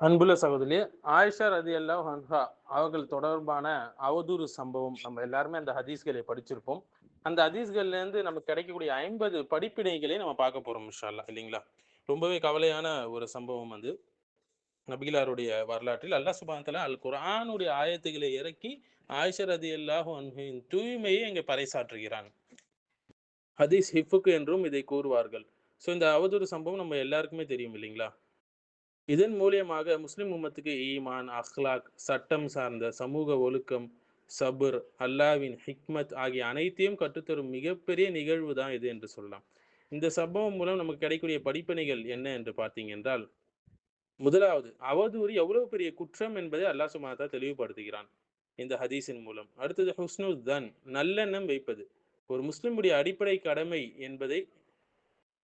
அன்புள்ள சகோதரி ஆயிஷா ரதி அல்லாஹ் ஹன்ஹா அவர்கள் தொடர்பான அவதூறு சம்பவம் நம்ம எல்லாருமே அந்த ஹதீஸ்களை படிச்சிருப்போம். அந்த ஹதீஸ்கள்ல இருந்து நமக்கு கிடைக்கக்கூடிய ஐம்பது படிப்பினைகளை நம்ம பார்க்க போறோம் இன்ஷால்லா இல்லைங்களா? ரொம்பவே கவலையான ஒரு சம்பவம் வந்து நபிகிலாருடைய வரலாற்றில் அல்லாஹ் சுபானத்துல அல் குரானுடைய ஆயத்துகளை இறக்கி ஆயிஷர் ரதி அல்லாஹ் அன்ஹின் தூய்மையை இங்கே பறைசாற்றுகிறான். ஹதீஸ் ஹிஃபுக்கு என்றும் இதை கூறுவார்கள். ஸோ இந்த அவதூறு சம்பவம் நம்ம எல்லாருக்குமே தெரியும் இல்லைங்களா? இதன் மூலியமாக முஸ்லிம் உம்மத்துக்கு ஈமான் அஹ்லாக் சட்டம் சார்ந்த சமூக ஒழுக்கம் சபுர் அல்லாவின் ஹிக்மத் ஆகிய அனைத்தையும் கற்றுத்தரும் மிகப்பெரிய நிகழ்வு தான் இது என்று சொல்லலாம். இந்த சம்பவம் மூலம் நமக்கு கிடைக்கக்கூடிய படிப்பணிகள் என்ன என்று பார்த்தீங்க என்றால் முதலாவது அவதூறு எவ்வளவு பெரிய குற்றம் என்பதை அல்லாஹ் சுமாதா தெளிவுபடுத்துகிறான் இந்த ஹதீஸின் மூலம். அடுத்தது ஹுஸ்னு தன் நல்லெண்ணம் வைப்பது. ஒரு முஸ்லிமுடைய அடிப்படை கடமை என்பதை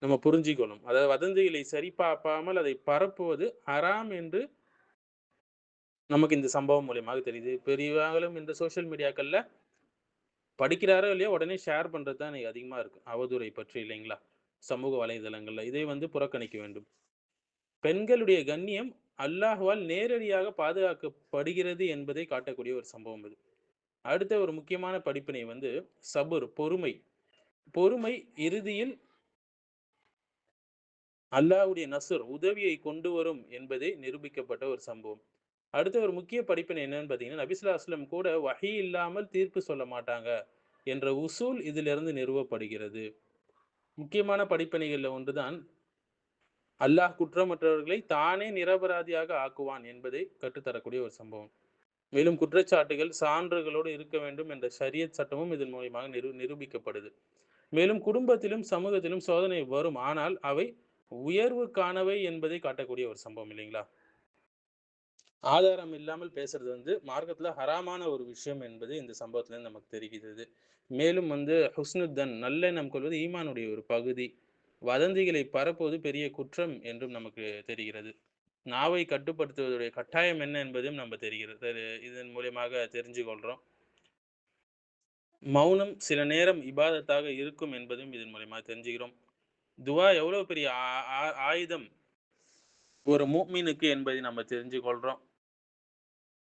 நம்ம புரிஞ்சிக்கணும். அதாவது வதந்திகளை சரி பார்ப்பாமல் அதை பரப்புவது ஹராம் என்று நமக்கு இந்த சம்பவம் மூலியமாக தெரியுது. பெரியவங்களும் இந்த சோஷியல் மீடியாக்கள்ல படிக்கிறாரோ இல்லையோ உடனே ஷேர் பண்றது தான் இன்னைக்கு அதிகமா இருக்கு. அவதூறை பற்றி இல்லைங்களா? சமூக வலைதளங்கள்ல இதை வந்து புறக்கணிக்க வேண்டும். பெண்களுடைய கண்ணியம் அல்லாஹுவால் நேரடியாக பாதுகாக்கப்படுகிறது என்பதை காட்டக்கூடிய ஒரு சம்பவம் இது. அடுத்த ஒரு முக்கியமான படிப்பினை வந்து சபுர் பொறுமை. பொறுமை இறுதியில் அல்லாஹுடைய நசுர் உதவியை கொண்டு வரும் என்பதை நிரூபிக்கப்பட்ட ஒரு சம்பவம். அடுத்த ஒரு முக்கிய படிப்பினை என்னன்னு பார்த்தீங்கன்னா நபிசுல்லா அஸ்லம் கூட வகை இல்லாமல் தீர்ப்பு சொல்ல மாட்டாங்க என்ற உசூல் இதிலிருந்து நிறுவப்படுகிறது. முக்கியமான படிப்பனைகளில் ஒன்றுதான் அல்லாஹ் குற்றமற்றவர்களை தானே நிரபராதியாக ஆக்குவான் என்பதை கற்றுத்தரக்கூடிய ஒரு சம்பவம். மேலும் குற்றச்சாட்டுகள் சான்றுகளோடு இருக்க வேண்டும் என்ற ஷரியத் சட்டமும் இதன் மூலியமாக நிரு நிரூபிக்கப்படுது. மேலும் குடும்பத்திலும் சமூகத்திலும் சோதனை வரும் ஆனால் அவை உயர்வுக்கானவை என்பதை காட்டக்கூடிய ஒரு சம்பவம் இல்லைங்களா? ஆதாரம் இல்லாமல் பேசுறது வந்து மார்க்கத்துல ஹராமான ஒரு விஷயம் என்பது இந்த சம்பவத்துல நமக்கு தெரிகிறது மேலும் வந்து ஹுஸ்னுத்தன் நல்லெண்ணம் கொள்வது ஈமானுடைய ஒரு பகுதி. வதந்திகளை பரப்புவது பெரிய குற்றம் என்றும் நமக்கு தெரிகிறது. நாவை கட்டுப்படுத்துவதுடைய கட்டாயம் என்ன என்பதும் நம்ம தெரிகிறது. இதன் மூலியமாக தெரிஞ்சு கொள்றோம். மௌனம் சில நேரம் இபாதத்தாக இருக்கும் என்பதும் இதன் மூலியமாக தெரிஞ்சுக்கிறோம். துவா எவ்வளவு பெரிய ஆயுதம்? ஒரு மூமீனுக்கு என்பதை நம்ம தெரிஞ்சு கொள்றோம்.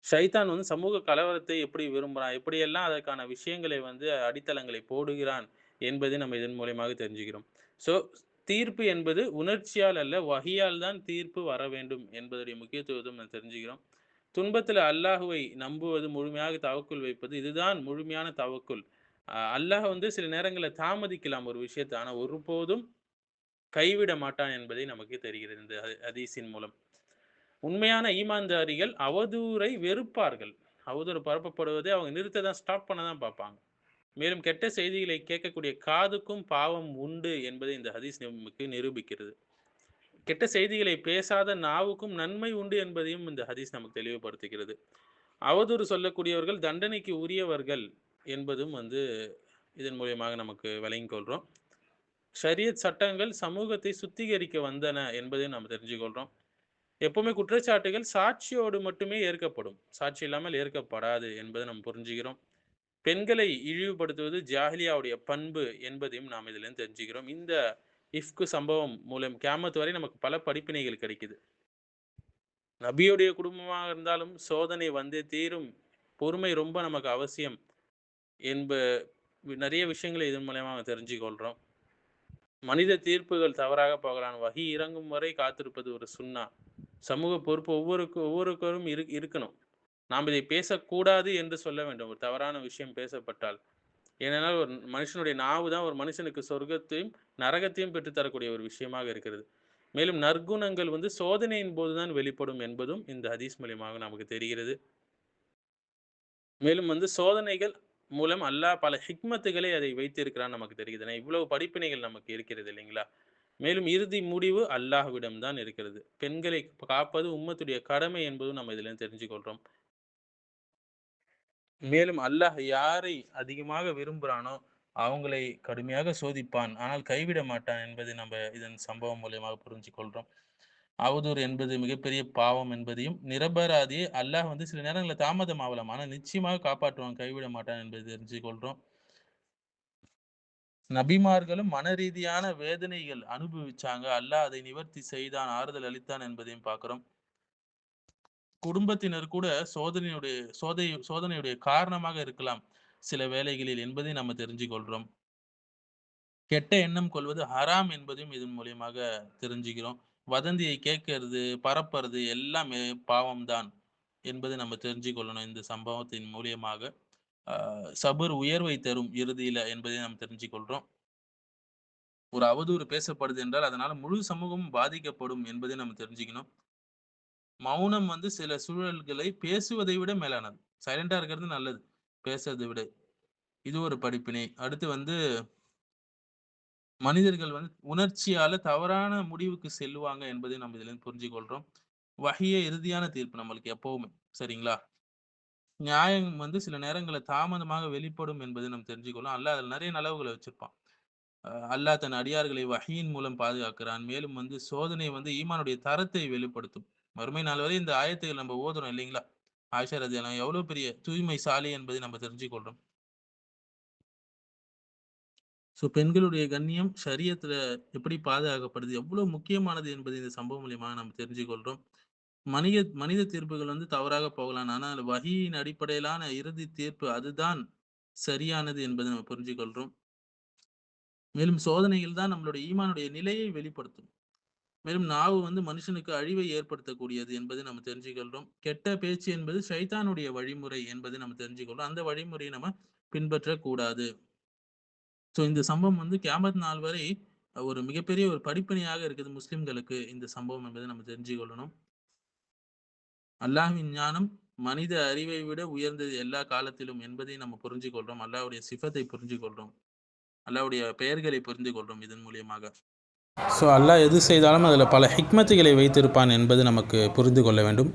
ஷைத்தான் வந்து சமூக கலவரத்தை எப்படி விரும்புகிறான் எப்படியெல்லாம் அதற்கான விஷயங்களை வந்து அடித்தளங்களை போடுகிறான் என்பதை நம்ம இதன் மூலியமாக தெரிஞ்சுக்கிறோம். ஸோ தீர்ப்பு என்பது உணர்ச்சியால் அல்ல வகையால் தான் தீர்ப்பு வர வேண்டும் என்பதுடைய முக்கியத்துவத்தை நம்ம தெரிஞ்சுக்கிறோம். துன்பத்தில் அல்லாஹுவை நம்புவது முழுமையாக தவக்குள் வைப்பது இதுதான் முழுமையான தவக்குள். அல்லாஹ் வந்து சில நேரங்களில் தாமதிக்கலாம் ஒரு விஷயத்தை ஆனால் ஒருபோதும் கைவிட மாட்டான் என்பதை நமக்கு தெரிகிறது இந்த ஹதீஸின் மூலம். உண்மையான ஈமான்தாரிகள் அவதூறை வெறுப்பார்கள். அவதூறு பரப்பப்படுவதை அவங்க நிறுத்த தான் ஸ்டாப் பண்ண தான் பார்ப்பாங்க. மேலும் கெட்ட செய்திகளை கேட்கக்கூடிய காதுக்கும் பாவம் உண்டு என்பதை இந்த ஹதீஸ் நமக்கு நிரூபிக்கிறது. கெட்ட செய்திகளை பேசாத நாவுக்கும் நன்மை உண்டு என்பதையும் இந்த ஹதீஸ் நமக்கு தெளிவுபடுத்துகிறது. அவதூறு சொல்லக்கூடியவர்கள் தண்டனைக்கு உரியவர்கள் என்பதும் வந்து இதன் மூலியமாக நமக்கு விளங்கிக் கொள்கிறோம் ஷரியத் சட்டங்கள் சமூகத்தை சுத்திகரிக்க வந்தன என்பதையும் நாம் தெரிஞ்சுக்கொள்கிறோம் எப்பவுமே குற்றச்சாட்டுகள் சாட்சியோடு மட்டுமே ஏற்கப்படும். சாட்சி இல்லாமல் ஏற்கப்படாது என்பதை நாம் புரிஞ்சுக்கிறோம். பெண்களை இழிவுபடுத்துவது ஜாஹிலியாவுடைய பண்பு என்பதையும் நாம் இதிலிருந்து தெரிஞ்சுக்கிறோம். இந்த இஃப்கு சம்பவம் மூலம் கேமத் வரை நமக்கு பல படிப்பினைகள் கிடைக்குது. நபியுடைய குடும்பமாக இருந்தாலும் சோதனை வந்தே தீரும். பொறுமை ரொம்ப நமக்கு அவசியம் என்ப நிறைய விஷயங்களை இதன் மூலயமா தெரிஞ்சு கொள்கிறோம் மனித தீர்ப்புகள் தவறாக போகலாம். வகி இறங்கும் வரை காத்திருப்பது ஒரு சுண்ணா. சமூக பொறுப்பு ஒவ்வொருக்கு ஒவ்வொருக்கரும் இரு இருக்கணும். நாம் இதை பேசக்கூடாது என்று சொல்ல வேண்டும். ஒரு தவறான விஷயம் பேசப்பட்டால். ஏனென்றால் ஒரு மனுஷனுடைய நாவு தான் ஒரு மனுஷனுக்கு சொர்க்கத்தையும் நரகத்தையும் பெற்றுத்தரக்கூடிய ஒரு விஷயமாக இருக்கிறது. மேலும் நற்குணங்கள் வந்து சோதனையின் போதுதான் வெளிப்படும் என்பதும் இந்த ஹதீஸ் மூலியமாக நமக்கு தெரிகிறது. மேலும் வந்து சோதனைகள் மூலம் அல்லாஹ் பல ஹிக்மத்துகளை அதை வைத்திருக்கிறான் நமக்கு தெரிகிறது இவ்வளவு படிப்பினைகள் நமக்கு இருக்கிறது இல்லைங்களா? மேலும் இறுதி முடிவு அல்லாஹ்விடம் தான் இருக்கிறது. பெண்களை காப்பது உம்மத்துடைய கடமை என்பதும் நம்ம இதுல தெரிஞ்சுக்கொள்றோம். மேலும் அல்லாஹ் யாரை அதிகமாக விரும்புகிறானோ அவங்களை கடுமையாக சோதிப்பான். ஆனால் கைவிட மாட்டான் என்பதை நம்ம இதன் சம்பவம் மூலியமாக புரிஞ்சு கொள்றோம் அவதூறு என்பது மிகப்பெரிய பாவம் என்பதையும் நிரபராதியை அல்லாஹ் வந்து சில நேரங்களில் தாமதம் ஆகலாம் ஆனால் நிச்சயமாக காப்பாற்றுவான் கைவிட மாட்டான் என்பதை தெரிஞ்சு கொள்றோம். நபிமார்களும் மன ரீதியான வேதனைகள் அனுபவிச்சாங்க. அல்லாஹ் அதை நிவர்த்தி செய்தான் ஆறுதல் அளித்தான் என்பதையும் பார்க்கிறோம். குடும்பத்தினர் கூட சோதனையுடைய சோதை சோதனையுடைய காரணமாக இருக்கலாம். சில வேலைகளில் என்பதை நம்ம தெரிஞ்சு கொள்றோம். கெட்ட எண்ணம் கொள்வது ஹராம் என்பதையும் இதன் மூலியமாக தெரிஞ்சுக்கிறோம். வதந்தியை கேட்கறது பரப்புறது எல்லாமே பாவம்தான் என்பதை நம்ம தெரிஞ்சு கொள்ளணும் இந்த சம்பவத்தின் மூலியமாக ஆஹ் சபர் உயர்வை தரும் இறுதியில என்பதை நாம் தெரிஞ்சு கொள்றோம் ஒரு அவதூறு பேசப்படுது என்றால் அதனால முழு சமூகமும் பாதிக்கப்படும் என்பதை நம்ம தெரிஞ்சுக்கணும். மௌனம் வந்து சில சூழல்களை பேசுவதை விட மேலானது. சைலண்டா இருக்கிறது நல்லது. பேசுறதை விட. இது ஒரு படிப்பினை. அடுத்து வந்து மனிதர்கள் வந்து உணர்ச்சியால தவறான முடிவுக்கு செல்லுவாங்க என்பதை நம்ம இதுல இருந்து புரிஞ்சு கொள்றோம் வகைய இறுதியான தீர்ப்பு நம்மளுக்கு எப்பவுமே சரிங்களா? நியாயம் வந்து சில நேரங்களில் தாமதமாக வெளிப்படும் என்பதை நம்ம தெரிஞ்சுக்கொள்ளும் அல்லாஹ் அதில் நிறைய நலவுகளை வச்சிருப்பான். அஹ் அல்லாஹ் தன் அடியார்களை வகையின் மூலம் பாதுகாக்கிறான். மேலும் வந்து சோதனை வந்து ஈமானுடைய தரத்தை வெளிப்படுத்தும். மறுமை நாள் வரை இந்த ஆயத்துகள் நம்ம ஓதுறோம் இல்லைங்களா? ஆயிஷா ரதியெல்லாம் எவ்வளவு பெரிய தூய்மை சாலி என்பதை நம்ம தெரிஞ்சுக்கொள்றோம் ஸோ பெண்களுடைய கண்ணியம் சரியத்துல எப்படி பாதுகாக்கப்படுது? எவ்வளவு முக்கியமானது என்பது இந்த சம்பவம் மூலியமாக நம்ம தெரிஞ்சுக்கொள்றோம். மனித மனித தீர்ப்புகள் வந்து தவறாக போகலாம். ஆனால் வகையின் அடிப்படையிலான இறுதி தீர்ப்பு அதுதான் சரியானது என்பதை நம்ம புரிஞ்சுக்கொள்றோம். மேலும் சோதனைகள் தான் நம்மளுடைய ஈமானுடைய நிலையை வெளிப்படுத்தும். மேலும் நாவு வந்து மனுஷனுக்கு அழிவை ஏற்படுத்தக்கூடியது என்பதை நம்ம தெரிஞ்சுக்கொள்றோம். கெட்ட பேச்சு என்பது சைத்தானுடைய வழிமுறை என்பதை நம்ம தெரிஞ்சுக்கொள்றோம். அந்த வழிமுறையை நம்ம பின்பற்றக்கூடாது. ஸோ இந்த சம்பவம் வந்து கியாமத் நாள் வரை ஒரு மிகப்பெரிய ஒரு படிப்பணியாக இருக்குது முஸ்லிம்களுக்கு இந்த சம்பவம் என்பதை நம்ம தெரிஞ்சுக்கொள்ளணும் அல்லாஹ்வின் ஞானம் மனித அறிவை விட உயர்ந்தது எல்லா காலத்திலும் என்பதை நம்ம புரிஞ்சு கொள்றோம். அல்லாஹ்வுடைய சிஃபத்தை புரிஞ்சு கொள்றோம். அல்லாவுடைய பெயர்களை புரிந்து கொள்றோம் இதன் மூலியமாக. ஸோ அல்லாஹ் எது செய்தாலும் அதில் பல ஹிக்மத்துகளை வைத்திருப்பான் என்பது நமக்கு புரிந்து கொள்ள வேண்டும்.